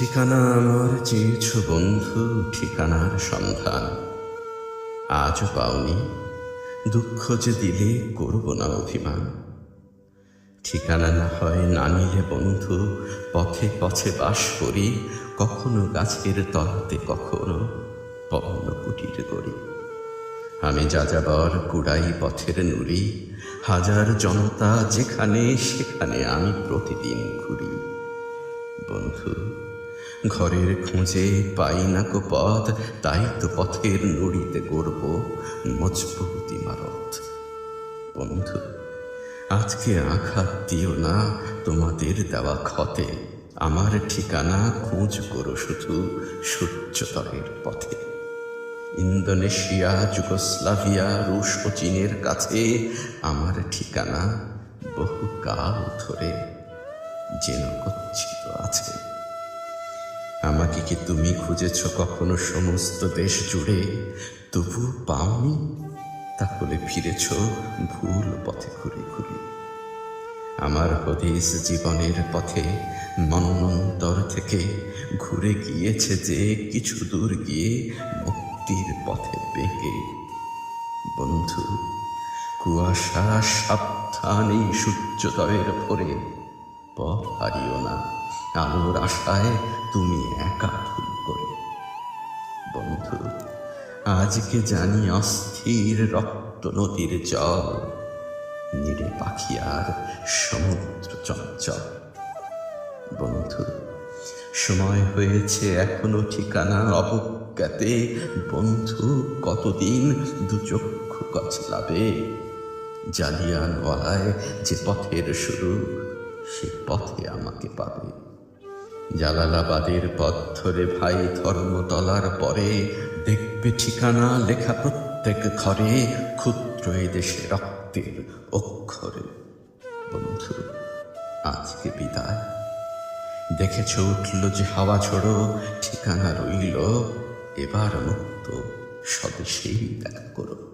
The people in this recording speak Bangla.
ঠিকানা আমার চেয়েছ বন্ধু, ঠিকানার সন্ধান। আজও পাওনি, দুঃখ যে দিলে করব না অভিমান। ঠিকানা না হয় না নিলে বন্ধু, পথে পথে বাস করি, কখনো গাছের তলাতে, কখনো পবন কুটির করি। আমি যাযাবর কুড়াই পথের নুড়ি, হাজার জনতা যেখানে সেখানে আমি প্রতিদিন ঘুরি। বন্ধু ঘরের খোঁজে পাই না কো পথ, তাই তো পথের নুড়িতে গড়ব মজবুত ইমারত বন্ধু, আজকে আঘাত দিও না, তোমাদের দেওয়া ক্ষতে। আমার ঠিকানা খোঁজ করো শুধু সূর্যতরের পথে। ইন্দোনেশিয়া, যুগোস্লাভিয়া, রুশ ও চীনের কাছে আমার ঠিকানা বহুকাল ধরে যেন গচ্ছিত আছে। আমাকে কি তুমি খুঁজেছ কখনো সমস্ত দেশ জুড়ে? তবু পাওনি। তাহলে ফিরেছ ভুল পথে ঘুরে ঘুরে। আমার হদিস জীবনের পথে মন্বন্তর থেকে ঘুরে গিয়েছে যে কিছু দূর গিয়ে মুক্তির পথে বেঁকে। বন্ধু, কুয়াশা সাবধানে সূর্যোদয়ের ভোরে পথ হারিও না। আলোর আশায় তুমি একা ভুল করে। বন্ধু, আজকে জানি অস্থির রক্ত নদীর জল নিরে পাখি আর সমুদ্র চঞ্চল। বন্ধু, সময় হয়েছে এখনও ঠিকানা অবজ্ঞাতে। বন্ধু, কতদিন দু চক্ষু কচলাবে জালিয়ানওয়ালায় যে পথের শুরু, সে পথে আমাকে পাবে। জালালাবাদের পথ ধরে ভাই ধর্মতলার পরে দেখবে ঠিকানা লেখা প্রত্যেক ঘরে ক্ষুদ্র এ দেশে রক্তের অক্ষরে। বন্ধু, আজকে বিদায়। দেখেছ, উঠল যে হাওয়া ছোড়ো ঠিকানা রইল, এবার মুক্ত স্বদেশেই দেখা করো।